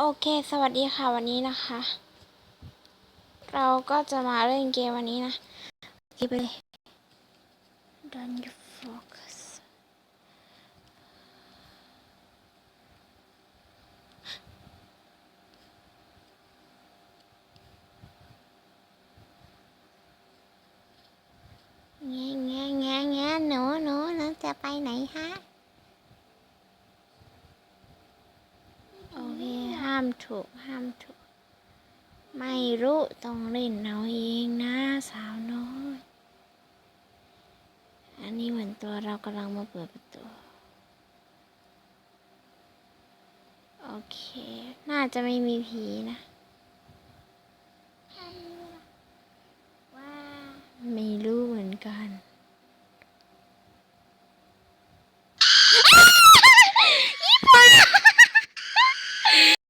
โอเค สวัสดีค่ะวันนี้นะคะ เราก็จะมาเล่นเกมวันนี้นะกีไปเลย Don't you focus แง่แง่แง่แง่หนูหนูหนูจะไปไหนฮะ โอเค ห้ามถูกห้ามถูก ไม่รู้ต้องเล่นเอาเองนะสาวน้อย อันนี้เหมือนตัวเรากำลังมาเปิดประตู โอเค น่าจะไม่มีผีนะ